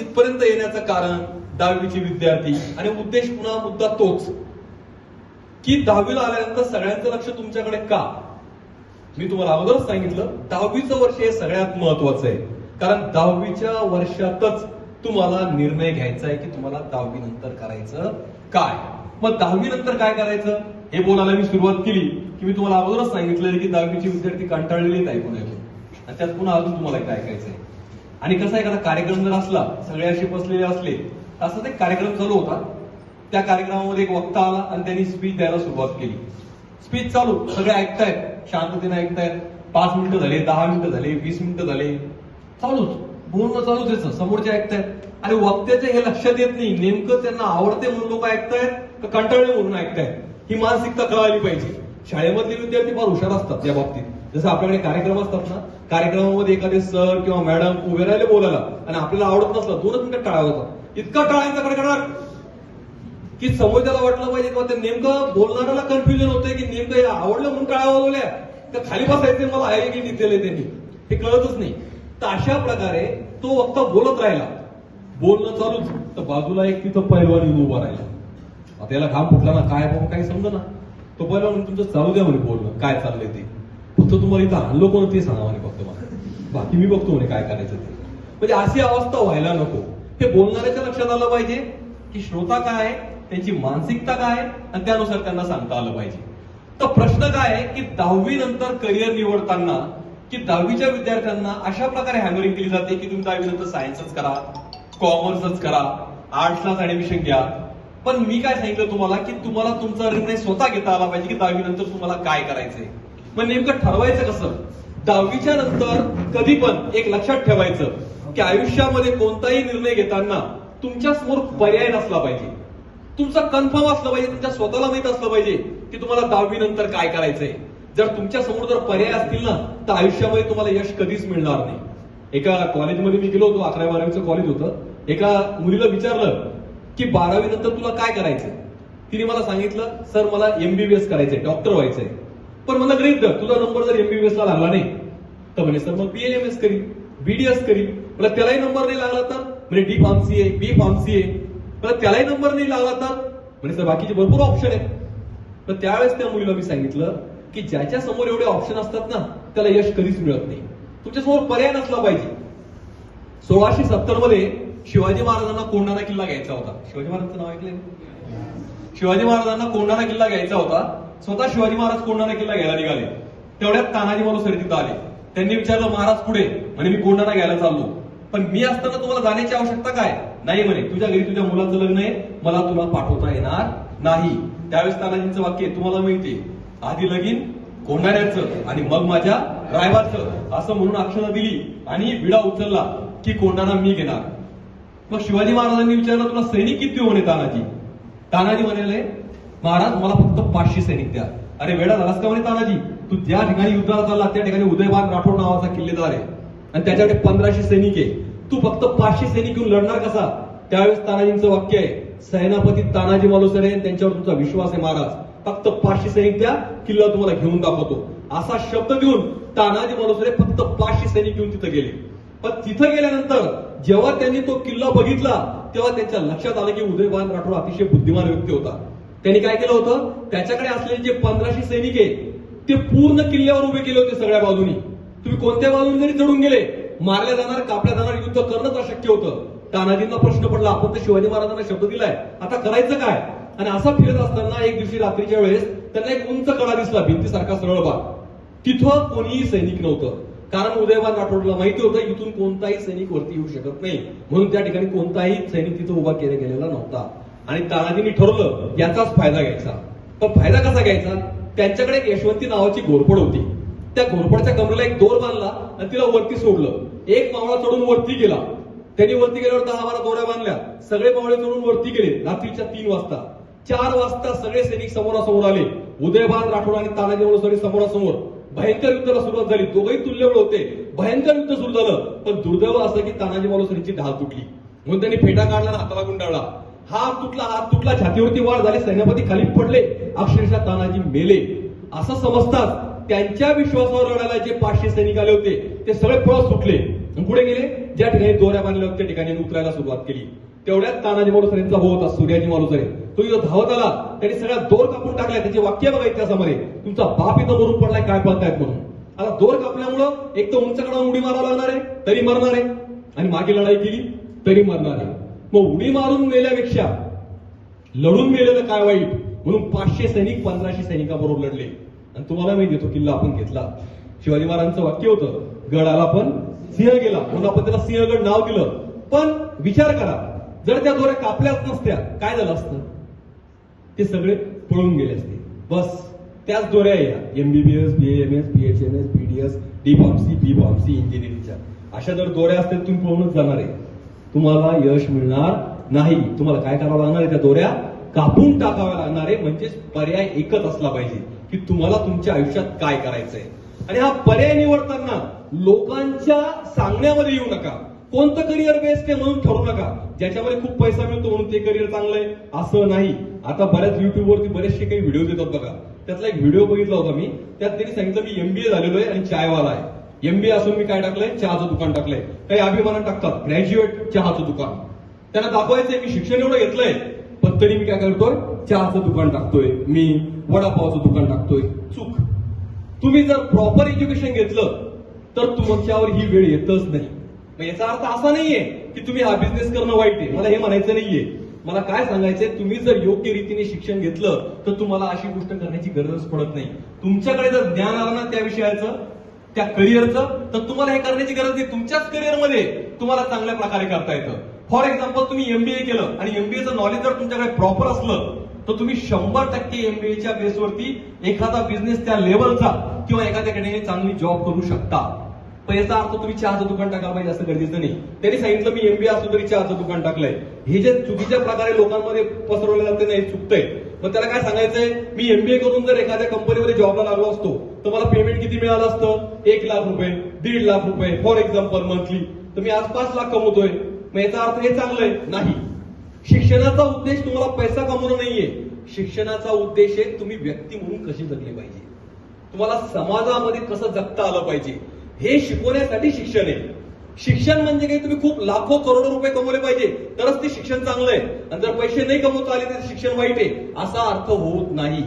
इथपर्यंत येण्याचं कारण दहावीचे विद्यार्थी. आणि उद्देश पुन्हा मुद्दा तोच. की दहावीला आल्यानंतर सगळ्यांचं लक्ष तुमच्याकडे का? मी तुम्हाला अगोदरच सांगितलं दहावीचं वर्ष हे सगळ्यात महत्वाचं आहे. कारण दहावीच्या वर्षातच तुम्हाला निर्णय घ्यायचा आहे की तुम्हाला दहावी नंतर करायचं काय? मग दहावी नंतर काय करायचं? हे बोलायला मी सुरुवात केली की मी तुम्हाला अगोदरच सांगितलं की दहावीचे विद्यार्थी कंटाळलेले ऐकून ऐकून. आणि त्यात पुन्हा अजून तुम्हाला काय करायचंय? आणि कसा एखादा कार्यक्रम जर असला सगळे असे बसलेले असले तर एक कार्यक्रम चालू होता. त्या कार्यक्रमामध्ये एक वक्ता आला आणि त्यांनी स्पीच द्यायला सुरुवात केली. स्पीच चालू. सगळे ऐकतायत शांततेने ऐकतायत. पाच मिनिटं झाले दहा मिनिटं झाले वीस मिनिटं झाले. चालूच. बोलणं चालूच याचं समोरचे ऐकतायत. आणि वक्त्याचे हे लक्षात येत नाही. नेमकं त्यांना आवडते म्हणून लोक ऐकतायत का कंटाळले म्हणून ऐकतायत? ही मानसिकता कळाली पाहिजे. शाळेमधले विद्यार्थी फार हुशार असतात या बाबतीत. जसं आपल्याकडे कार्यक्रम असतात ना कार्यक्रमामध्ये एखादे सर किंवा मॅडम उभे राहिले बोलायला आणि आपल्याला आवडत नसलं दोनच मिनिटं टाळा होतात. इतका टाळायचा कडकडाट. की समोर त्याला वाटलं पाहिजे किंवा ते नेमकं बोलणाऱ्याला कन्फ्युजन होतंय की नेमकं हे आवडलं म्हणून टाळा वाजवल्या तर खाली बसायचे मला आहे की दिलेले त्यांनी हे कळतच नाही. तर अशा प्रकारे तो वक्ता बोलत राहिला. बोलणं चालूच. तर बाजूला एक तिथं पैलवान येऊन उभा राहिला. आता याला घाम फुटला ना काय बाबा काही समजा ना. तो पहिला म्हणून तुमचं चालू द्या म्हणे बोलणं. काय चाललंय ते? फक्त तुम्हाला इथं आणलो कोण ते सांगा म्हणे फक्त मला. बाकी मी बघतो म्हणे काय करायचं ते. म्हणजे अशी अवस्था व्हायला नको. हे बोलणाऱ्याच्या लक्षात आलं पाहिजे की श्रोता काय आहे त्यांची मानसिकता काय आहे आणि त्यानुसार त्यांना सांगता आलं पाहिजे. तर प्रश्न काय आहे की दहावी नंतर करिअर निवडताना की दहावीच्या विद्यार्थ्यांना अशा प्रकारे हॅमरिंग केली जाते की तुम्ही दहावी नंतर सायन्सच करा कॉमर्सच करा आर्ट्सलाच ऍडमिशन घ्या. पण मी काय सांगितलं तुम्हाला की तुम्हाला तुमचा निर्णय स्वतः घेता आला पाहिजे की दहावी नंतर तुम्हाला काय करायचंय. मग नेमकं ठरवायचं कसं? दहावीच्या नंतर कधी पण एक लक्षात ठेवायचं की आयुष्यामध्ये कोणताही निर्णय घेताना तुमच्यासमोर पर्याय नसला पाहिजे. तुमचा कन्फर्म असलं पाहिजे तुमच्या स्वतःला माहीत असलं पाहिजे की तुम्हाला दहावी नंतर काय करायचंय. जर तुमच्यासमोर जर पर्याय असतील ना तर आयुष्यामध्ये तुम्हाला यश कधीच मिळणार नाही. एका कॉलेजमध्ये मी गेलो होतो अकरा बारावीचं कॉलेज होतं. एका मुलीला विचारलं की बारावी नंतर तुला काय करायचंय? तिने मला सांगितलं सर मला एमबीबीएस करायचंय डॉक्टर व्हायचंय. पण मला गृहित धर तुझा नंबर जर एमबीबीएस ला लागला नाही तर म्हणे सर मग बीएमएस करी बीडीएस करी मला त्यालाही नंबर नाही लागला तर? म्हणजे डी फार्मसी आहे बी फार्मसी आहे मला त्यालाही नंबर नाही लागला तर? म्हणजे सर बाकीचे भरपूर ऑप्शन आहेत. तर त्यावेळेस त्या मुलीला मी सांगितलं की ज्याच्या समोर एवढे ऑप्शन असतात ना त्याला यश कधीच मिळत नाही. तुमच्यासमोर पर्याय नसला पाहिजे. सोळाशे सत्तरमध्ये शिवाजी महाराजांना कोंढाणा किल्ला घ्यायचा होता. शिवाजी महाराजांचं नाव ऐकलंय? शिवाजी महाराजांना कोंढाणा किल्ला घ्यायचा होता. स्वतः शिवाजी महाराज कोंढाणा किल्ला घ्यायला निघाले. तेवढ्यात तानाजी मालुसरे तिथं आले. त्यांनी विचारलं महाराज पुढे म्हणे मी कोंढाणा घ्यायला चाललो. पण मी असताना तुम्हाला जाण्याची आवश्यकता काय? नाही म्हणे तुझ्या घरी तुझ्या मुलाचं लग्न आहे. मला तुला पाठवता येणार नाही. त्यावेळेस तानाजींचं वाक्य तुम्हाला मिळते. आधी लगीन कोंढाण्याचं आणि मग माझ्या रायबाचं. असं म्हणून अक्षरा दिली आणि विडा उचलला की कोंढाणा मी घेणार. मग शिवाजी महाराजांनी विचारलं तुला सैनिक किती होणे तानाजी? तानाजी म्हणाले महाराज मला फक्त पाचशे सैनिक द्या. अरे वेळा झालास का म्हणे तानाजी? तू ज्या ठिकाणी युद्धाला चालला त्या ठिकाणी उदयबान राठोड नावाचा किल्लेदार आहे. आणि त्याच्याकडे पंधराशे सैनिक आहे. तू फक्त पाचशे सैनिक घेऊन लढणार कसा? त्यावेळेस तानाजींचं वाक्य आहे सेनापती तानाजी मालुसरे त्यांच्यावर तुमचा विश्वास आहे महाराज. फक्त पाचशे सैनिक द्या किल्ला तुम्हाला घेऊन दाखवतो. असा शब्द देऊन तानाजी मालुसरे फक्त पाचशे सैनिक घेऊन तिथं गेले. पण तिथं गेल्यानंतर जेव्हा त्यांनी तो किल्ला बघितला तेव्हा त्यांच्या लक्षात आलं की उदयभान राठोड अतिशय बुद्धिमान व्यक्ती होता. त्यांनी काय केलं होतं? त्याच्याकडे असलेले जे पंधराशे सैनिक आहे ते पूर्ण किल्ल्यावर उभे केले होते सगळ्या बाजूनी. तुम्ही कोणत्या बाजूने जरी चढून गेले मारल्या जाणार कापल्या जाणार युद्ध करणंच अशक्य होतं. तानाजींना प्रश्न पडला आपण तर शिवाजी महाराजांना शब्द दिलाय. आता करायचं काय? आणि असा फिरत असताना एक दिवशी रात्रीच्या वेळेस त्यांना एक उंच कडा दिसला भिंतीसारखा सरळ भाग तिथं कोणीही सैनिक नव्हतं. कारण उदयवान राठोडला माहिती होतं इथून कोणताही सैनिक वरती येऊ शकत नाही. म्हणून त्या ठिकाणी कोणताही सैनिक तिथं उभा केला गेलेला नव्हता. आणि तानाजींनी ठरवलं याचाच फायदा घ्यायचा. पण फायदा कसा घ्यायचा? त्यांच्याकडे एक यशवंती नावाची घोरपड होती. त्या घोरपडच्या कमरेला एक दोर बांधला आणि तिला वरती सोडलं. एक मावळा चढून वरती गेला. त्यांनी वरती गेल्यावर दहा बारा दोऱ्या बांधल्या. सगळे मावळे चढून वरती गेले. रात्रीच्या तीन वाजता. चार वाजता सगळे सैनिक समोरासमोर आले. उदयभान राठोड आणि तानाजी वळसरे समोरासमोर. भयंकर युद्धाला सुरुवात झाली. दोघही तुल्यबळ होते. भयंकर युद्ध सुरू झालं. पण दुर्दैव असं की तानाजी मालुसरीची ढाल तुटली. म्हणून त्यांनी फेटा काढला आणि हाताला गुंडाळला. हात तुटला हात तुटला छातीवरती वाढ झाली सेनापती खाली पडले अक्षरशः तानाजी मेले. असं समजतात त्यांच्या विश्वासावर लढायला जे पाचशे सैनिक आले होते ते सगळे पळत सुटले. पुढे गेले ज्या ठिकाणी दोऱ्या बांधल्या होत्या त्या ठिकाणी उतरायला सुरुवात केली. तेवढ्यात तानाजी मालुसरेंचा भाऊ होता सूर्याजी मालुसरे तो इथं धावत आला त्यांनी सगळ्या दोर कापून टाकलाय त्याचे वाक्य बघा इतिहासामध्ये. तुमचा बाप इथं मरून पडलाय काय पाहतायत म्हणून. आता दोर कापल्यामुळं एक तर उंचकडे उडी मारावं लागणार आहे तरी मरणार आहे. आणि मागे लढाई केली तरी मरणार आहे. मग उडी मारून मेल्यापेक्षा लढून मेलेलं काय वाईट? म्हणून पाचशे सैनिक पंधराशे सैनिकाबरोबर लढले. आणि तुम्हाला माहिती तो किल्ला आपण घेतला. शिवाजी महाराजांचं वाक्य होतं गडाला पण सिंह गेला. म्हणून आपण त्याला सिंहगड नाव दिलं. पण विचार करा जर त्या दोऱ्या कापल्याच नसत्या काय झालं असतं? ते सगळे पळून गेले असते. बस त्याच दोऱ्या या. MBBS BMS BHMS BDS D pharmacy B pharmacy इंजिनिअरिंगच्या. अशा जर दोऱ्या असतील तुम्ही पळूनच जाणार आहे. तुम्हाला यश मिळणार नाही. तुम्हाला काय करावं लागणार आहे? त्या दोऱ्या कापून टाकाव्या लागणार आहे. म्हणजेच पर्याय एकच असला पाहिजे की तुम्हाला तुमच्या आयुष्यात काय करायचंय. आणि हा पर्याय निवडताना लोकांच्या सांगण्यामध्ये येऊ नका. कोणतं करिअर बेस्ट आहे म्हणून ठरवू नका. ज्याच्यामध्ये खूप पैसा मिळतो म्हणून ते करिअर चांगलं आहे. असं नाही. आता बऱ्याच युट्यूबवरती बरेचसे काही व्हिडिओ येतात बघा. त्यातला एक व्हिडिओ बघितला होता मी. त्यात त्यांनी सांगितलं मी एमबीए झालेलो आहे आणि चायवाला आहे. एमबीए असून मी काय टाकलंय? चहाचं दुकान टाकलंय. काही अभिमानात टाकतात. ग्रॅज्युएट चहाचं दुकान. त्यांना दाखवायचंय मी शिक्षण एवढं घेतलंय. पण तरी मी काय करतोय? चहाचं दुकान टाकतोय. मी वडापावचं दुकान टाकतोय. चूक. तुम्ही जर प्रॉपर एज्युकेशन घेतलं तर तुमच्यावर ही वेळ येतच नाही. मग याचा अर्थ असा नाहीये की तुम्ही हा बिझनेस करणं वाईट आहे. मला हे म्हणायचं नाहीये. मला काय सांगायचंय? तुम्ही जर योग्य रीतीने शिक्षण घेतलं तर तुम्हाला अशी गोष्ट करण्याची गरजच पडत नाही. तुमच्याकडे जर ज्ञान आलं ना त्या विषयाचं त्या करिअरचं तर तुम्हाला हे करण्याची गरज नाही. तुमच्याच करिअरमध्ये तुम्हाला चांगल्या प्रकारे करता येतं. फॉर एक्झाम्पल तुम्ही एमबीए केलं आणि एमबीएचं नॉलेज जर तुमच्याकडे प्रॉपर असलं तर तुम्ही शंभर टक्के एमबीएच्या बेसवरती एखादा बिझनेस त्या लेवलचा किंवा एखाद्या ठिकाणी चांगली जॉब करू शकता. पण याचा अर्थ तुम्ही चहाचं दुकान टाकायला पाहिजे असं गरजेचं नाही. त्यांनी सांगितलं मी एमबीए असतो तरी चहाचं दुकान टाकलंय. हे जे चुकीच्या प्रकारे लोकांमध्ये पसरवलं जाते ना हे चुकतंय. मग त्याला काय सांगायचंय? मी एमबीए करून जर एखाद्या कंपनीमध्ये जॉबला लागलो असतो तर मला पेमेंट किती मिळालं असतं? एक लाख रुपये दीड लाख रुपये फॉर एक्झाम्पल मंथली तर मी आज पाच लाख कमवतोय. मग याचा अर्थ हे चांगलंय? नाही. शिक्षणाचा उद्देश तुम्हाला पैसा कमवणं नाहीये. शिक्षणाचा उद्देश आहे तुम्ही व्यक्ती म्हणून कशी जगली पाहिजे? तुम्हाला समाजामध्ये कसं जगता आलं पाहिजे? हे शिकवण्यासाठी शिक्षण आहे. शिक्षण म्हणजे काही तुम्ही खूप लाखो करोडो रुपये कमवले पाहिजे तरच ते शिक्षण चांगलं आहे. आणि जर पैसे नाही कमवता आले तर शिक्षण वाईट आहे. असा अर्थ होत नाही.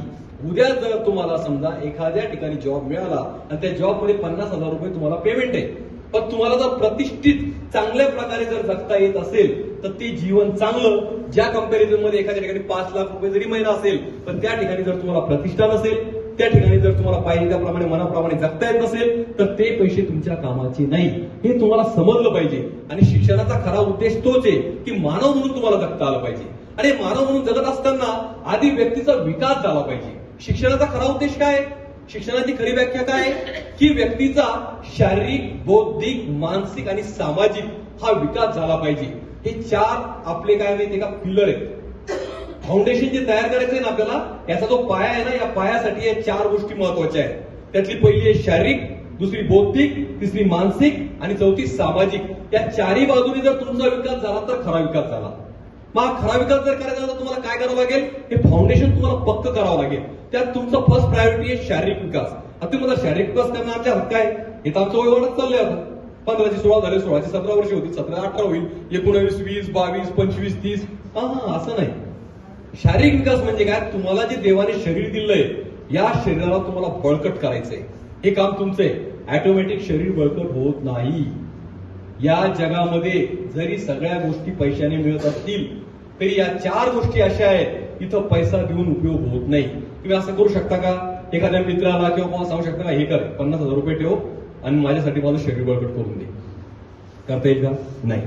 उद्या जर तुम्हाला समजा एखाद्या ठिकाणी जॉब मिळाला आणि त्या जॉबमध्ये पन्नास हजार रुपये तुम्हाला पेमेंट आहे. पण तुम्हाला जर प्रतिष्ठित चांगल्या प्रकारे जर जगता येत असेल तर ते जीवन चांगलं. ज्या कंपॅरिझनमध्ये एखाद्या ठिकाणी पाच लाख रुपये जरी महिना असेल पण त्या ठिकाणी जर तुम्हाला प्रतिष्ठा नसेल त्या ठिकाणी जर तुम्हाला पाहिजे त्याप्रमाणे मनाप्रमाणे जगता येत नसेल तर ते पैसे तुमच्या कामाचे नाही. हे तुम्हाला समजलं पाहिजे. आणि शिक्षणाचा खरा उद्देश तोच आहे की मानव म्हणून तुम्हाला जगता आलं पाहिजे. आणि मानव म्हणून जगत असताना आधी व्यक्तीचा विकास झाला पाहिजे. शिक्षणाचा खरा उद्देश काय? शिक्षणाची खरी व्याख्या काय? आहे? की व्यक्तीचा शारीरिक बौद्धिक मानसिक आणि सामाजिक हा विकास झाला पाहिजे. हे चार आपले काय माहिती का? पिलर आहेत. फाउंडेशन जे तयार करायचं आहे ना आपल्याला याचा जो पाया आहे ना या पायासाठी या चार गोष्टी महत्त्वाच्या आहेत. त्यातली पहिली आहे शारीरिक दुसरी बौद्धिक तिसरी मानसिक आणि चौथी सामाजिक. या चारही बाजूनी जर तुमचा विकास झाला तर खरा विकास झाला. मग हा खरा विकास जर करायचा तर तुम्हाला काय करावं लागेल? हे फाउंडेशन तुम्हाला पक्क करावं लागेल. त्यात तुमचा फर्स्ट प्रायोरिटी आहे शारीरिक विकास. आता तुम्हाला मला शारीरिक विकास करणं आमच्या हक्क आहे हे तर आमचं वय वाढत चाललंय आता. पंधराची सोळा झाले सोळाची सतरा वर्ष होती सतरा अठरा होईल. एकोणावीस वीस बावीस पंचवीस तीस. हा हा असं नाही. शारीरिक विकास म्हणजे काय? तुम्हाला जे देवाने शरीर दिलंय या शरीराला तुम्हाला बळकट करायचंय. हे काम तुमचं आहे ऑटोमॅटिक शरीर बळकट होत नाही. या जगामध्ये जरी सगळ्या गोष्टी पैशाने मिळत असतील तरी या चार गोष्टी अशा आहेत इथं पैसा देऊन उपयोग होत नाही. तुम्ही असं करू शकता का? एखाद्या मित्राला किंवा कोणाला सांगू शकता का हे कर पन्नास हजार रुपये ठेव आणि माझ्यासाठी माझं शरीर बळकट करून दे. करता येईल का? नाही.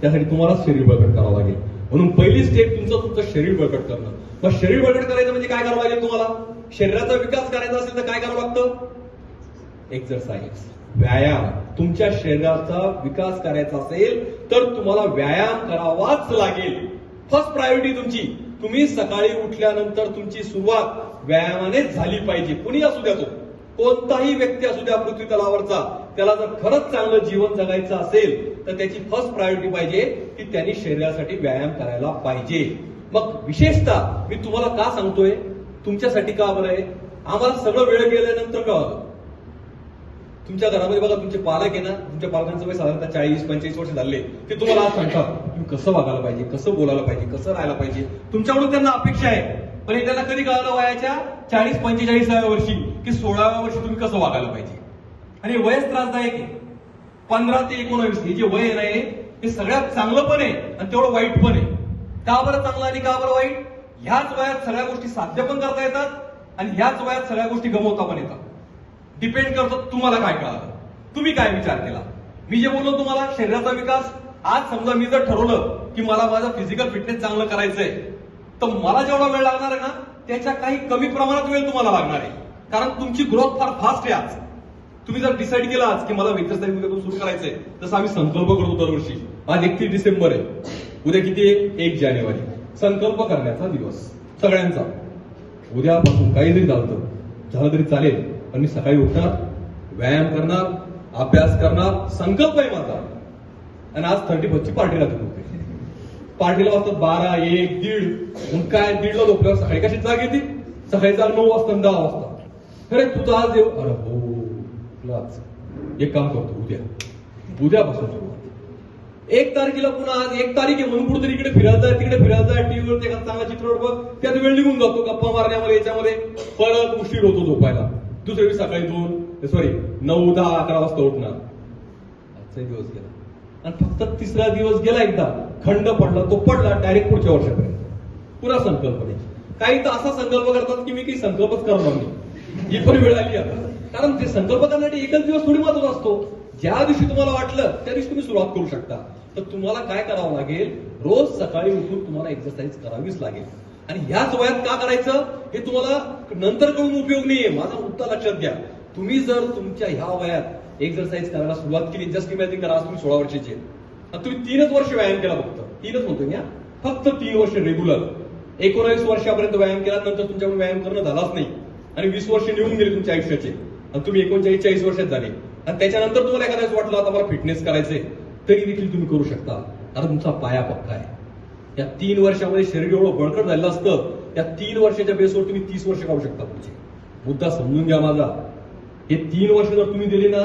त्यासाठी तुम्हाला शरीर बळकट करावं लागेल. म्हणून पहिली स्टेप तुमचं तुमचं शरीर बळकट करणं. मग शरीर बळकट करायचं म्हणजे काय करावं लागेल तुम्हाला? शरीराचा विकास करायचा असेल तर काय करावं लागतं? एक्झरसाइज व्यायाम. तुमच्या शरीराचा विकास करायचा असेल तर तुम्हाला व्यायाम करावाच लागेल. फर्स्ट प्रायोरिटी तुमची. तुम्ही सकाळी उठल्यानंतर तुमची सुरुवात व्यायामानेच झाली पाहिजे. कुणी असू द्या तो. कोणताही व्यक्ती असू द्या पृथ्वी तलावरचा त्याला जर खरंच चांगलं जीवन जगायचं असेल तर त्याची फर्स्ट प्रायोरिटी पाहिजे की त्यांनी शरीरासाठी व्यायाम करायला पाहिजे. मग विशेषतः मी तुम्हाला का सांगतोय? तुमच्यासाठी का बरं आहे? आम्हाला सगळं वेळ गेल्यानंतर का तुमच्या घरामध्ये बघा तुमचे पालक आहे ना तुमच्या पालकांचं वय साधारणतः चाळीस पंचेचाळीस वर्ष झाले. ते तुम्हाला आज सांगतात तुम्ही कसं वागायला पाहिजे? कसं बोलायला पाहिजे? कसं राहायला पाहिजे? तुमच्याकडून त्यांना अपेक्षा आहे. पण हे त्यांना कधी कळालं वयाच्या चाळीस पंचेचाळीसाव्या वर्षी की सोळाव्या वर्षी तुम्ही कसं वागायला पाहिजे? आणि वयच त्रासदायक आहे. पंधरा ते एकोणावीस हे जे वय नाही हे सगळ्यात चांगलं पण आहे आणि तेवढं वाईट पण आहे. का बरं चांगलं आणि का बरं वाईट? ह्याच वयात सगळ्या गोष्टी साध्य पण करता येतात आणि ह्याच वयात सगळ्या गोष्टी गमवता पण येतात. डिपेंड करतं तुम्हाला काय कळालं. तुम्ही काय विचार केला? मी जे बोललो तुम्हाला शरीराचा विकास आज समजा मी जर ठरवलं की मला माझा फिजिकल फिटनेस चांगलं करायचंय तर मला जेवढा वेळ लागणार आहे ना त्याच्या काही कमी प्रमाणात वेळ तुम्हाला लागणार आहे. कारण तुमची ग्रोथ फार फास्ट आहे आज. तुम्ही जर डिसाईड केला आज की मला एक्सरसाइज उद्यापासून सुरू करायचंय तसं आम्ही संकल्प करतो दरवर्षी आज एकतीस डिसेंबर आहे. उद्या किती आहे? एक जानेवारी. संकल्प करण्याचा दिवस. सगळ्यांचा. उद्यापासून काही जरी झालं झालं तरी चालेल. पण मी सकाळी उठणार व्यायाम करणार अभ्यास करणार संकल्प आहे माझा. आणि आज थर्टी फर्स्टची पार्टी राहतो पार्टीला वाजतात बारा एक दीड. मग काय? दीडला झोपल्यावर सकाळी कशी जाग येते? सकाळी जाग नऊ वाजता आणि दहा वाजता. अरे तुझा आज येऊ अरे हो एक काम करतो उद्या. उद्यापासून सुरुवात एक तारखेला पुन्हा आज एक तारीख आहे म्हणून कुठेतरी इकडे फिरायला जाय तिकडे फिरायला जाय टीव्हीवर ते एखादा चांगला चित्रपट बघ. त्यात वेळ निघून जातो गप्पा मारण्यामध्ये याच्यामध्ये. परत उशीर होतो झोपायला. दुसऱ्या दिवशी सकाळी दोन सॉरी नऊ दहा अकरा वाजता उठणार. आजचा दिवस गेला. आणि फक्त तिसरा दिवस गेला एकदा खंड पडला तो पडला डायरेक्ट पुढच्या वर्षापर्यंत. पुन्हा संकल्प नाही. काही तर असा संकल्प करतात की मी काही संकल्पच करणार नाही. ही पण वेळ आली आता. कारण ते संकल्प करण्यासाठी एकच दिवस थोडी महत्त्वाचा असतो. ज्या दिवशी तुम्हाला वाटलं त्या दिवशी तुम्ही सुरुवात करू शकता. तर तुम्हाला काय करावं लागेल? रोज सकाळी उठून तुम्हाला एक्सरसाइज करावीच लागेल. आणि ह्याच वयात का करायचं? हे तुम्हाला नंतर करून उपयोग नाहीये. माझा मुद्दा लक्षात घ्या. तुम्ही जर तुमच्या ह्या वयात एक्सरसाइज करायला सुरुवात केली. जस्ट इमॅजिन करा आज तुम्ही सोळा वर्षाचे तुम्ही तीनच वर्ष व्यायाम केला फक्त. तीनच म्हणतो मी फक्त तीन वर्ष रेग्युलर एकोणावीस वर्षापर्यंत व्यायाम केला नंतर तुमच्याकडून व्यायाम करणं झालाच नाही. आणि वीस वर्ष निघून गेले तुमच्या आयुष्याचे. आणि तुम्ही एकोणचाळीस चाळीस वर्षात झाले. आणि त्याच्यानंतर तुम्हाला एखाद्याच वाटलं आता मला फिटनेस करायचंय. तरी देखील तुम्ही करू शकता. कारण तुमचा पाया पक्का आहे. या तीन वर्षामध्ये शरीर एवढं बळकट झालेलं असतं त्या तीन वर्षाच्या बेसवर तुम्ही तीस वर्ष काढू शकता पुढचे. मुद्दा समजून घ्या माझा. हे तीन वर्ष जर तुम्ही दिली ना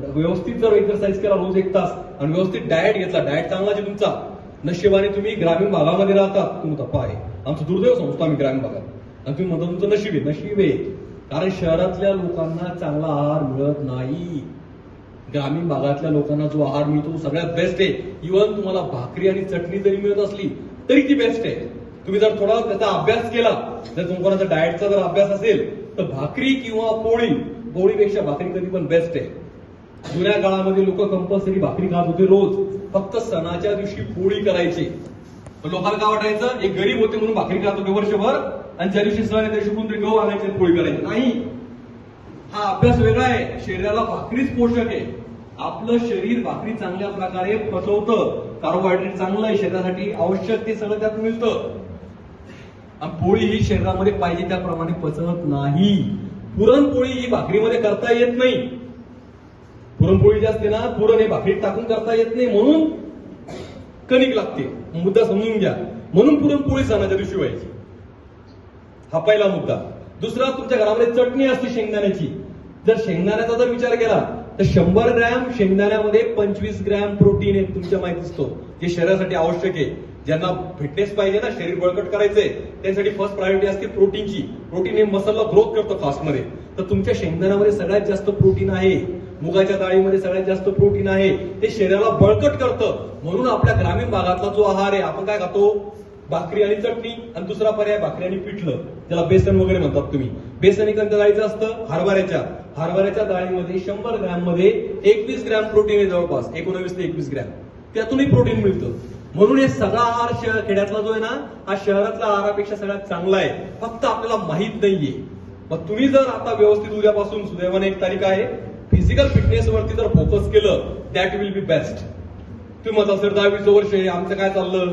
व्यवस्थित जर एक्सरसाइज केला रोज एक तास आणि व्यवस्थित डाएट घेतला डाएट चांगला आहे तुमचा नशिबाने तुम्ही ग्रामीण भागामध्ये राहतात तुमचा आहे. आमचं दुर्दैव समजतो आम्ही ग्रामीण भागात. आणि तुम्ही म्हणता तुमचं नशीब आहे नशीब आहे. कारण शहरातल्या लोकांना चांगला आहार मिळत नाही. ग्रामीण भागातल्या लोकांना जो आहार मिळतो तो सगळ्यात बेस्ट आहे. इव्हन तुम्हाला भाकरी आणि चटणी जरी मिळत असली तरी ती बेस्ट आहे. तुम्ही जर थोडा त्याचा अभ्यास केला जर तुम्हाला डाएटचा जर अभ्यास असेल तर भाकरी किंवा पोळी पोळीपेक्षा भाकरी कधी पण बेस्ट आहे. जुन्या काळामध्ये लोक कंपल्सरी भाकरी खात होते रोज. फक्त सणाच्या दिवशी पोळी करायची. लोकांना काय वाटायचं? एक गरीब होते म्हणून भाकरी खात होते वर्षभर आणि ज्या दिवशी सण येते त्या दिवशी गहू आणायचे पोळी करायची. नाही. हा अभ्यास वेगळा आहे. शरीराला भाकरीच पोषक आहे. आपलं शरीर भाकरी चांगल्या प्रकारे पचवतं. कार्बोहायड्रेट चांगलं आहे. शरीरासाठी आवश्यक ते सगळं त्यात मिळतं. पोळी ही शरीरामध्ये पाहिजे त्याप्रमाणे पचत नाही. पुरणपोळी ही भाकरीमध्ये करता येत नाही. पुरणपोळी जी असते ना पुरण हे भाकरीत टाकून करता येत नाही म्हणून कणिक लागते. मुद्दा समजून घ्या. म्हणून पुरणपोळी सणाच्या दिवशी व्हायची. हा पहिला मुद्दा. दुसरा तुमच्या घरामध्ये चटणी असते शेंगदाण्याची. जर शेंगदाण्याचा जर विचार केला तर शंभर ग्रॅम शेंगदाण्यामध्ये पंचवीस ग्रॅम प्रोटीन आहे तुमच्या माहिती असतो जे शरीरासाठी आवश्यक आहे. ज्यांना फिटनेस पाहिजे ना शरीर बळकट करायचंय त्यासाठी फर्स्ट प्रायोरिटी असते प्रोटीनची. प्रोटीन हे मसलला ग्रोथ करतं फास्टमध्ये तर तुमच्या शेंगदाण्यामध्ये सगळ्यात जास्त प्रोटीन आहे. मुगाच्या डाळीमध्ये सगळ्यात जास्त प्रोटीन आहे. ते शरीराला बळकट करतं. म्हणून आपल्या ग्रामीण भागातला जो आहार आहे आपण काय खातो? भाकरी आणि चटणी. आणि दुसरा पर्याय भाकरी आणि पिठलं. त्याला बेसन वगैरे म्हणतात तुम्ही. बेसन कोणत्या डाळीचं असतं हरभऱ्याच्या. हरभऱ्याच्या डाळीमध्ये शंभर ग्रॅममध्ये एकवीस ग्रॅम प्रोटीन आहे जवळपास. एकोणवीस ते एकवीस ग्रॅम. त्यातूनही प्रोटीन मिळतं. म्हणून हे सगळा आहार शहर खेड्यातला जो आहे ना हा शहरातल्या आहारापेक्षा सगळ्यात चांगला आहे. फक्त आपल्याला माहीत नाहीये. मग तुम्ही जर आता व्यवस्थित उद्यापासून सुदैवाने एक तारीख आहे फिजिकल फिटनेस वरती जर फोकस केलं दॅट विल बी बेस्ट तुम्ही म्हणता सर दहावीचं वर्ष आहे आमचं काय चाललं?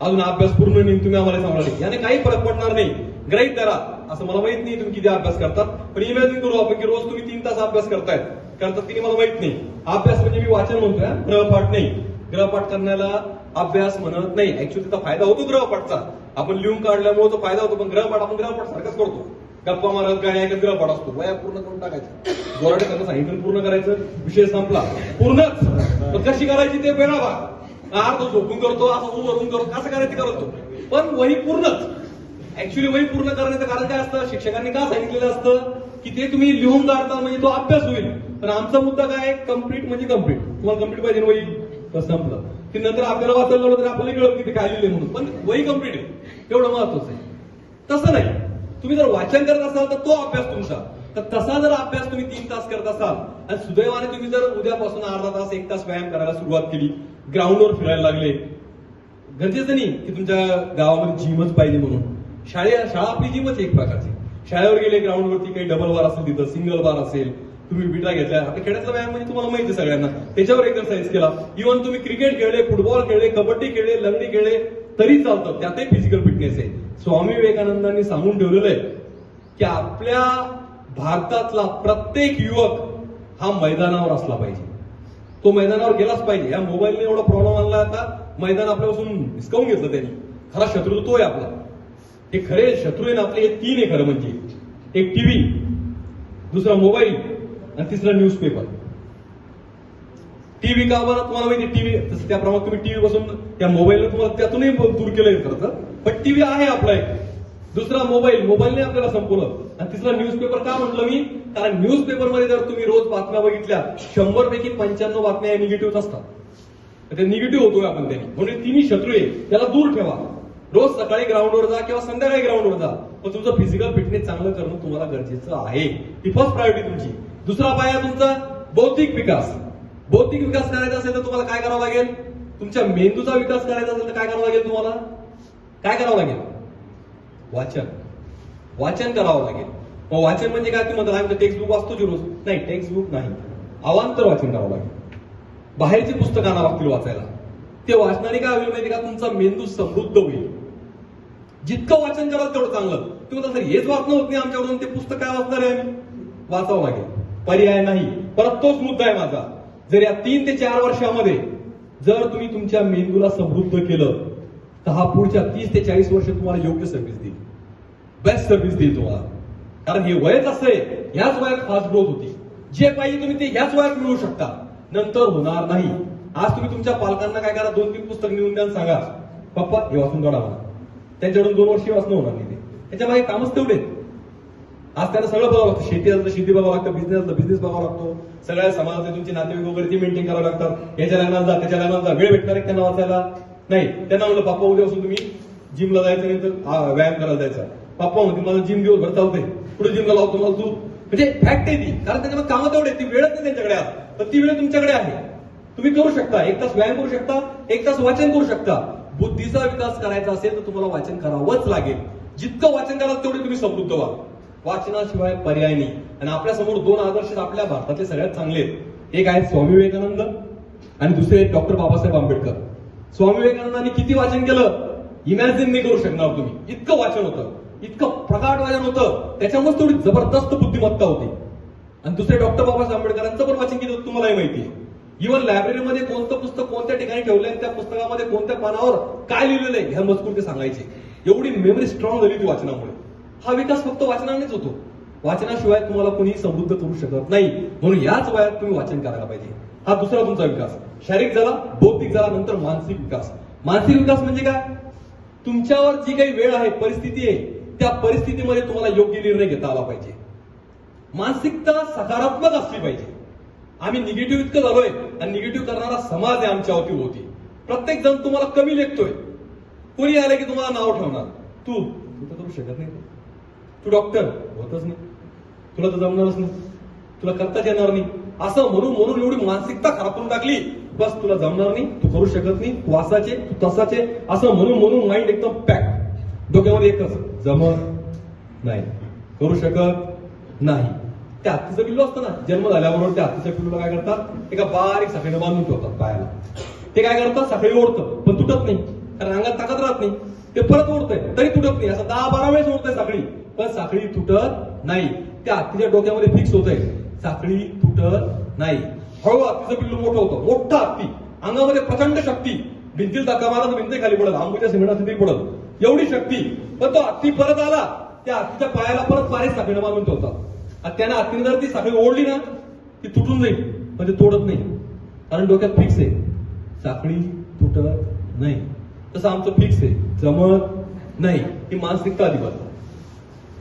अजून अभ्यास पूर्ण नाही तुम्ही आम्हाला सांगणार याने काही फरक पडणार नाही. ग्रहित करा. असं मला माहीत नाही तुम्ही किती अभ्यास करतात. पण इमॅजिन करू आपण की रोज तुम्ही तीन तास अभ्यास करतायत. करतात तिने मला माहीत नाही. अभ्यास म्हणजे मी वाचन म्हणतोय प्रपाठ ग्रहपाठ नाही. ग्रहपाठ करण्याला अभ्यास म्हणत नाही. ऍक्च्युअली त्याचा फायदा होतो ग्रहपाठचा. आपण लिहून काढल्यामुळे तो फायदा होतो पण ग्रहपाठ आपण ग्रहपाठ सारखाच करतो. गप्पा मारत गाणी ऐकत ग्रहपाठ असतो. वया पूर्ण करून टाकायचं. जोराटे त्यांना सांगितलं पूर्ण करायचं विषय संपला. पूर्णच. पण कशी करायची ते वेळा भाग हा तो झोपून करतो असं उभं करतो कसं करायचं करतो पण वही पूर्णच. ऍक्च्युली वही पूर्ण करण्याचं कारण काय असतं? शिक्षकांनी का सांगितलेलं असतं? की ते तुम्ही लिहून काढता म्हणजे तो अभ्यास होईल. पण आमचा मुद्दा काय? कंप्लीट म्हणजे कंप्लीट तुम्हाला कंप्लीट पाहिजे वही? तर संपलं. की नंतर आपल्याला वाचायला लागलं तर आपल्याला कळत की ते काय लिहिले म्हणून. पण वही कंप्लीट आहे. एवढं महत्वाचं आहे. तसं नाही. तुम्ही जर वाचन करत असाल तर तो अभ्यास तुमचा. तर तसा जर अभ्यास तुम्ही तीन तास करत असाल आणि सुदैवाने तुम्ही जर उद्यापासून अर्धा तास एक तास व्यायाम करायला सुरुवात केली ग्राउंडवर फिरायला लागले. गरजेचं नाही की तुमच्या गावामध्ये जिमच पाहिजे म्हणून. शाळे शाळा आपली जिमच एक प्रकारची. शाळेवर गेले ग्राउंडवरती काही डबल बार असेल तिथं सिंगल बार असेल तुम्ही विटा घेतल्या. आपल्या खेळातला व्यायाम म्हणजे तुम्हाला माहिती सगळ्यांना. त्याच्यावर एक्सरसाइज केला. इव्हन तुम्ही क्रिकेट खेळले फुटबॉल खेळले कबड्डी खेळले लंगडी खेळले तरी चालतं. त्यातही फिजिकल फिटनेस आहे. स्वामी विवेकानंदांनी सांगून ठेवलेलं आहे की आपल्या भारतातला प्रत्येक युवक हा मैदानावर असला पाहिजे. तो मैदानावर गेलाच पाहिजे. या मोबाईलने एवढा प्रॉब्लेम आणला आता. मैदान आपल्यापासून हिसकावून घेतलं त्यांनी. खरा शत्रू तो आहे आपला. हे खरे शत्रू आहे ना आपले हे तीन आहे खरं म्हणजे. एक टीव्ही दुसरा मोबाईल आणि तिसरा न्यूज पेपर टीव्ही का बरं? तुम्हाला माहिती टीव्ही तसं त्याप्रमाणे तुम्ही टीव्ही बसून त्या मोबाईल तुम्हाला त्यातूनही दूर केलंय खरं तर. पण टीव्ही आहे आपला एक. दुसरा मोबाईल मोबाईलने आपल्याला संपवलं. आणि तिसरा न्यूजपेपर का म्हटलं मी? कारण न्यूजपेपरमध्ये जर तुम्ही रोज बातम्या बघितल्या शंभर पैकी पंच्याण्णव बातम्या निगेटिव्ह असतात. ते निगेटिव्ह होतोय आपण त्यांनी म्हणून तिन्ही शत्रू आहे त्याला दूर ठेवा. रोज सकाळी ग्राउंडवर जा किंवा संध्याकाळी ग्राउंडवर जा. पण तुमचं फिजिकल फिटनेस चांगलं करणं तुम्हाला गरजेचं आहे. ही फर्स्ट प्रायोरिटी तुमची. दुसरा पाया तुमचा बौद्धिक विकास. बौद्धिक विकास करायचा असेल तर तुम्हाला काय करावं लागेल? तुमच्या मेंदूचा विकास करायचा असेल तर काय करावं लागेल तुम्हाला? काय करावं लागेल? वाचन. वाचन करावं लागेल. मग वाचन म्हणजे काय? तुम्ही म्हणता आम्ही टेक्स्ट बुक वाचतो रोज. नाही टेक्स्ट बुक नाही. अवांतर वाचन करावं लागेल. बाहेरची पुस्तकं आणावं लागतील वाचायला. ते वाचणारे काय होईल माहिती का? तुमचा मेंदू समृद्ध होईल. जितकं वाचन कराल तेवढं चांगलं. तुम्ही सर हेच वाचणं होत नाही आमच्याकडून. ते पुस्तक काय वाचणार आहे आम्ही? वाचावं लागेल. पर्याय नाही. परत तोच मुद्दा आहे माझा. जर या तीन ते चार वर्षामध्ये जर तुम्ही तुमच्या मेंदूला समृद्ध केलं तर हा पुढच्या तीस ते चाळीस वर्ष तुम्हाला योग्य सर्व्हिस देईल. बेस्ट सर्व्हिस देईल तुम्हाला. कारण हे वयच असं आहे ह्याच वयात फास्ट ग्रोथ होती. जे पाहिजे तुम्ही ते ह्याच वयात मिळवू शकता. नंतर होणार नाही. आज तुम्ही तुमच्या पालकांना काय करा दोन तीन पुस्तक लिहून द्या सांगा पप्पा हे वाचून काढा मला त्यांच्याकडून दोन वर्ष वाचणं होणार नाही. ते त्याच्यामागे कामच तेवढे आज त्यांना सगळं बघावं लागतं. शेती असलं शेती बघावं लागतं बिझनेस असलं बिझनेस बघावा लागतो. सगळ्या समाजात तुमचे नातेवाईक वगैरे ते मेंटेन करावं लागतात. याच्या लग्नात जा त्याच्या लग्नात जा. वेळ भेटणार आहे त्यांना वाचायला? नाही. त्यांना म्हणलं पप्पा उद्यापासून तुम्ही जिमला जायचं नाही तर व्यायाम करायला जायचा. पप्पा म्हणते मला जिम दिवसभर चालते पुढे जिमला लावतो मला तू? म्हणजे फॅक्ट आहे ती. कारण त्यांच्या कामं तेवढे ती वेळच नाही त्यांच्याकडे आज. तर ती वेळ तुमच्याकडे आहे. तुम्ही करू शकता. एक तास व्यायाम करू शकता. एक तास वाचन करू शकता. बुद्धीचा विकास करायचा असेल तर तुम्हाला वाचन करावंच लागेल. जितकं वाचन कराल तेवढे तुम्ही समृद्ध व्हा. वाचनाशिवाय पर्याय नाही. आणि आपल्यासमोर दोन आदर्श आपल्या भारतातले सगळ्यात चांगले. आहेत एक आहेत स्वामी विवेकानंद आणि दुसरे आहेत डॉक्टर बाबासाहेब आंबेडकर. स्वामी विवेकानंदांनी किती वाचन केलं? इमॅजिन नाही करू शकणार तुम्ही. इतकं वाचन होतं. इतकं प्रगाट वाचन होतं. त्याच्यामुळे थोडी जबरदस्त बुद्धिमत्ता होती. आणि दुसरे डॉक्टर बाबासाहेब आंबेडकरांचं पण वाचन किती तुम्हालाही माहिती आहे. इव्हन लायब्ररीमध्ये कोणतं पुस्तक कोणत्या ठिकाणी ठेवलंय आणि त्या पुस्तकामध्ये कोणत्या पानावर काय लिहिलेलं आहे ह्या मजकूर ते सांगायचे. एवढी मेमरी स्ट्रॉंग झाली ती वाचनामुळे. हा विकास फक्त वाचनानेच होतो. वाचनाशिवाय तुम्हाला कोणी समृद्ध करू शकत नाही. म्हणून याच वयात तुम्ही वाचन करायला पाहिजे. हा दुसरा तुमचा विकास. शारीरिक झाला बौद्धिक झाला नंतर मानसिक विकास. मानसिक विकास म्हणजे काय? तुमच्यावर जी काही वेळ आहे परिस्थिती आहे त्या परिस्थितीमध्ये तुम्हाला योग्य निर्णय घेता आला पाहिजे. मानसिकता सकारात्मक असली पाहिजे. आम्ही निगेटिव्ह इतकं झालोय आणि निगेटिव्ह करणारा समाज आहे आमच्या होती प्रत्येक जण तुम्हाला कमी लेखतोय. कोणी आलं की तुम्हाला नाव ठेवणार? तू. तू तर करू शकत नाही. तू डॉक्टर होतच नाही. तुला तर जमणारच नाही. तुला करताच येणार नाही. असं म्हणून म्हणून एवढी मानसिकता खराब करून टाकली. बस तुला जमणार नाही. तू करू शकत नाही. तू असाचे तू तसाचे. असं म्हणून म्हणून माइंड एकदम पॅक डोक्यामध्ये एकच. जमत नाही. करू शकत नाही. त्या हत्तीचं पिल्लू असतं ना जन्म झाल्याबरोबर त्या हत्तीच्या पिल्लूला काय करतात? एका बारीक साखळीनं बांधून ठेवतात पायाला. ते काय करतात? साखळी ओढतं पण तुटत नाही. कारण अंगात ताकद राहत नाही. ते परत ओढतंय तरी तुटत नाही. असं दहा बारा वेळेस ओढतंय साखळी. पण साखळी तुटत नाही. त्या हत्तीच्या डोक्यामध्ये फिक्स होत आहे साखळी तुटत नाही. हळू हत्तीचं पिल्लू मोठं होतं. मोठा हत्ती अंगामध्ये प्रचंड शक्ती. भिंतील धक्का मारा भिंती खाली पडत आंबूच्या सिमेंट तरी पडत एवढी शक्ती. पण तो हत्ती परत आला. त्या हत्तीच्या पायाला परत बारीक साखळीनं मारून ठेवतात. आणि त्यानं हत्तीने जर ती साखळी ओढली ना ती तुटून जाईल. पण ते तोडत नाही. कारण डोक्यात फिक्स आहे. साखळी तुटत नाही. तसं आमचं फिक्स आहे. जमत नाही. ही मानसिकता अधिकार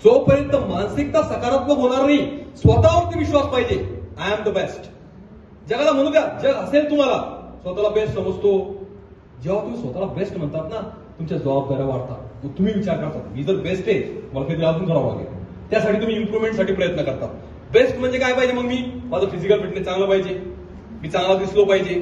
जोपर्यंत मानसिकता सकारात्मक होणार नाही स्वतःवरती विश्वास पाहिजे. आय एम द बेस्ट जगाला म्हणू द्या जग असेल तुम्हाला स्वतःला बेस्ट समजतो. जेव्हा तुम्ही स्वतःला बेस्ट म्हणतात ना तुमच्या जबाबदाऱ्या वाढतात. मग तुम्ही विचार करतात मी जर बेस्ट आहे मला काहीतरी अजून करावं लागेल. त्यासाठी तुम्ही इम्प्रुव्हमेंटसाठी प्रयत्न करता बेस्ट म्हणजे काय पाहिजे मग मी? माझं फिजिकल फिटनेस चांगलं पाहिजे. मी चांगला दिसलो पाहिजे.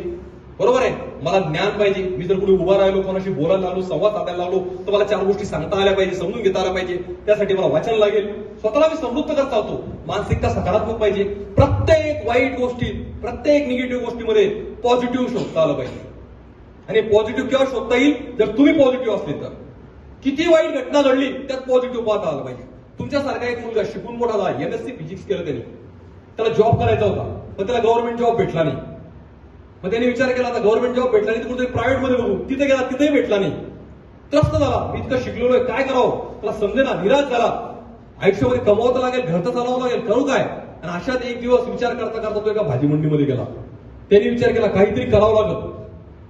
बरोबर आहे? मला ज्ञान पाहिजे. मी जर कुठे उभा राहिलो कोणाशी बोलायला लागलो संवाद साधायला लागलो तर मला चार गोष्टी सांगता आल्या पाहिजे समजून घेता आल्या पाहिजे. त्यासाठी मला वाचन लागेल. स्वतःला मी समृद्ध करता होतो. मानसिकता सकारात्मक पाहिजे. प्रत्येक वाईट गोष्टी प्रत्येक निगेटिव्ह गोष्टीमध्ये पॉझिटिव्ह शोधता आलं पाहिजे. आणि पॉझिटिव्ह केव्हा शोधता येईल जर तुम्ही पॉझिटिव्ह असले तर. किती वाईट घटना घडली त्यात पॉझिटिव्ह पाहता आलं पाहिजे. तुमच्यासारखा एक मुलगा शिकून मोठा झाला एमएससी फिजिक्स केलं त्याने. त्याला जॉब करायचा होता पण त्याला गव्हर्नमेंट जॉब भेटला नाही. मग त्यांनी विचार केला आता गव्हर्नमेंट जॉब भेटला नाही कुठेतरी प्रायव्हेटमध्ये बघू. तिथे गेला तिथेही भेटला नाही. त्रस्त झाला. मी इतकं शिकलेलो आहे. काय करावं? त्याला समजेना निराश झाला. आयुष्यामध्ये कमवता लागेल घरचं चालावं लागेल करू काय? आणि अशात एक दिवस विचार करता करता तो एका भाजी मंडीमध्ये गेला. त्याने विचार केला काहीतरी करावं लागलं.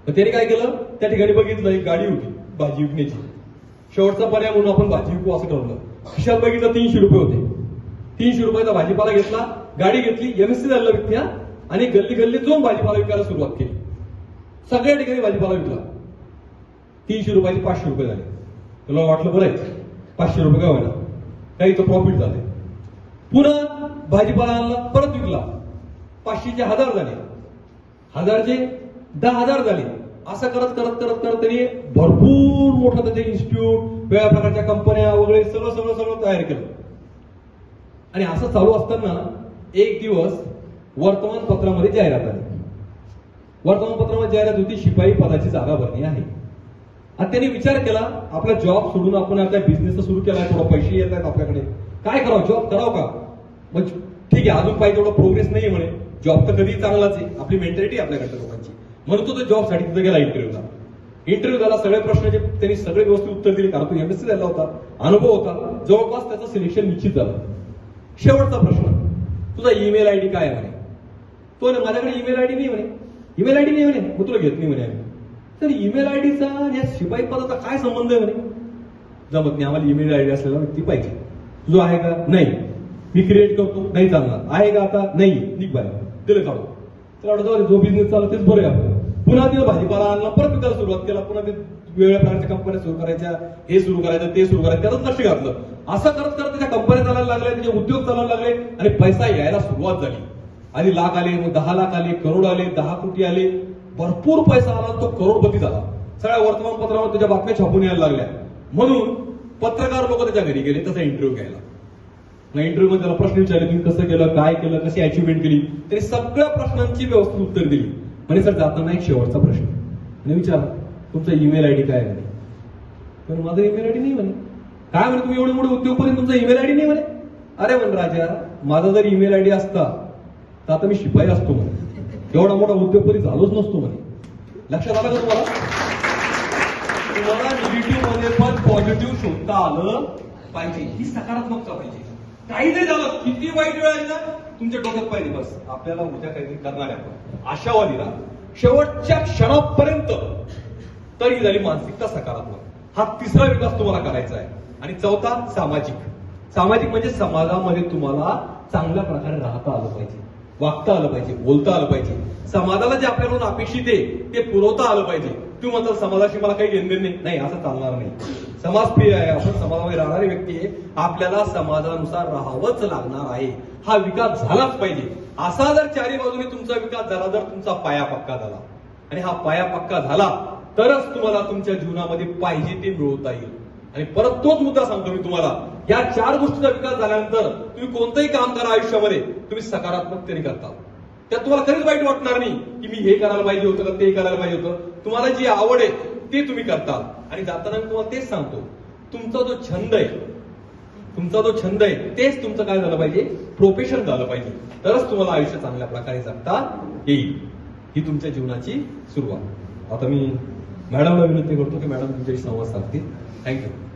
मग त्याने काय केलं? त्या ठिकाणी बघितलं एक गाडी होती भाजी विकण्याची. शेवटचा पर्याय म्हणून आपण भाजी विकू असं ठरवलं. खिशात बघितलं तीनशे रुपये होते. तीनशे रुपयाचा भाजीपाला घेतला गाडी घेतली एमएससी झालं विकत्या. आणि गल्ली गल्ली जाऊन भाजीपाला विकायला सुरुवात केली. सगळ्या ठिकाणी भाजीपाला विकला. तीनशे रुपयाचे पाचशे रुपये झाले. तुला वाटलं बरं आहे? पाचशे रुपये काय व्हायला काही तर प्रॉफिट झाले. पुन्हा भाजीपाला आणला परत विकला. पाचशेचे हजार झाले. हजारचे दहा हजार झाले. असं करत करत करत करत त्यांनी भरपूर मोठं त्याचे इन्स्टिट्यूट वेगळ्या प्रकारच्या कंपन्या वगैरे सगळं सगळं सगळं तयार केलं. आणि असं चालू असताना एक दिवस वर्तमानपत्रामध्ये जाहिरात आली. वर्तमानपत्रामध्ये जाहिरात होती शिपाई पदाची जागा भरणी आहे. आता त्यांनी विचार केला आपला जॉब सोडून आपण आता बिझनेस सुरू केलाय थोडं पैसे येत आहेत आपल्याकडे. काय करावं जॉब करावं का? मग ठीक आहे अजून पाहिजे तेवढं प्रोग्रेस नाही म्हणे. जॉब तर कधी चांगलाच आहे. आपली मेंटॅलिटी आपल्याकडच्या लोकांची. म्हणून तो जॉबसाठी तिथे गेला इंटरव्ह्यूला इंटरव्ह्यू झाला सगळे प्रश्नाचे त्यांनी सगळे व्यवस्थित उत्तर दिले कारण तो एमएससी झाला होता. अनुभव होता. जवळपास त्याचं सिलेक्शन निश्चित झालं. शेवटचा प्रश्न. तुझा ईमेल आयडी काय आहे तो ना माझ्याकडे ईमेल आयडी नाही म्हणे. ईमेल आयडी नाही म्हणे. मग तुला घेत नाही म्हणे. आम्ही तर ईमेल आयडीचा या शिपाई पदाचा काय संबंध आहे म्हणे? जमत नाही आम्हाला ईमेल आयडी असलेला व्यक्ती पाहिजे. जो आहे का? नाही. मी क्रिएट करतो. नाही चालणार. आहे का आता? नाही. निघ बाय दिलं काढू तर वाटतं जो बिझनेस चालू तेच बरं आहे पुन्हा तिला भाजीपाला आणला. परत विकायला सुरुवात केला. पुन्हा ते वेगळ्या प्रकारच्या कंपन्या सुरू करायच्या. हे सुरू करायचं ते सुरू करायचं. त्यातच लक्ष घातलं. असं करत करत त्याच्या कंपन्या चालायला लागल्या त्याचे उद्योग चालायला लागले आणि पैसा यायला सुरुवात झाली. आधी लाख आले मग दहा लाख आले करोड आले दहा कोटी आले भरपूर पैसा आला तो करोडपती झाला. सगळ्या वर्तमानपत्रावर त्याच्या बातम्या छापून यायला लागल्या. म्हणून पत्रकार लोक त्याच्या घरी गेले त्याचा इंटरव्ह्यू घ्यायला. मग इंटरव्ह्यू मध्ये त्याला प्रश्न विचारले तुम्ही कसं केलं काय केलं कशी अचिव्हमेंट केली? त्याने सगळ्या प्रश्नांची व्यवस्थित उत्तर दिली. म्हणजे सर जाताना एक शेवटचा प्रश्न. आणि विचार तुमचा ईमेल आयडी काय आहे? म्हणे. पण माझा ईमेल आयडी नाही म्हणे. काय म्हणे तुम्ही एवढे मोठे उद्योगपती तुमचा ईमेल आयडी नाही म्हणे? अरे म्हण राजा माझा जर ईमेल आयडी असता तर आता मी शिपाई असतो म्हणे. एवढा मोठा उद्योगपती झालोच नसतो म्हणे. लक्षात आलं का तुम्हाला? तुम्हाला निगेटिव्हमध्ये पण पॉझिटिव्ह शोधता आलं पाहिजे. ही सकारात्मकता पाहिजे. काही नाही झालं किती वाईट वेळ आहे ना तुमच्या डोक्यात पाहिजे बस. आपल्याला उद्या काहीतरी करणार आहे आपण. आशावादी शेवटच्या क्षणापर्यंत तरी झाली मानसिकता सकारात्मक. हा तिसरा विकास तुम्हाला करायचा आहे. आणि चौथा सामाजिक. सामाजिक म्हणजे समाजामध्ये तुम्हाला चांगल्या प्रकारे राहता आलं पाहिजे. वागता आलं पाहिजे बोलता आलं पाहिजे. समाजाला जे आपल्याकडून अपेक्षित आहे ते पुरवता आलं पाहिजे. तू म्हणता समाजाशी मला काही घेणं नाही. नाही असं चालणार नाही. समाजप्रिय आहे आपण समाजामध्ये राहणारी व्यक्ती आहे. आपल्याला समाजानुसार राहावंच लागणार आहे. हा विकास झालाच पाहिजे. असा जर चारी बाजूने तुमचा विकास झाला जर तुमचा पाया पक्का झाला. आणि हा पाया पक्का झाला तरच तुम्हाला तुमच्या जीवनामध्ये पाहिजे ते मिळवता येईल. आणि परत तोच मुद्दा सांगतो मी तुम्हाला. या चार गोष्टीचा विकास झाल्यानंतर तुम्ही कोणतंही काम करा आयुष्यामध्ये तुम्ही सकारात्मकतेने करता त्यात तुम्हाला कधीच वाईट वाटणार नाही की मी हे करायला पाहिजे होतं का ते करायला पाहिजे होतं. तुम्हाला जी आवड आहे ते तुम्ही करता आणि जाताना मी तुम्हाला तेच सांगतो. तुमचा जो छंद आहे तुमचा जो छंद आहे तेच तुमचं काय झालं पाहिजे? प्रोफेशन झालं पाहिजे. तरच तुम्हाला आयुष्य चांगल्या प्रकारे जगता येईल. ही तुमच्या जीवनाची सुरुवात. आता मी मॅडमला विनंती करतो की मॅडम तुमच्याशी संवाद साधतील. थँक्यू.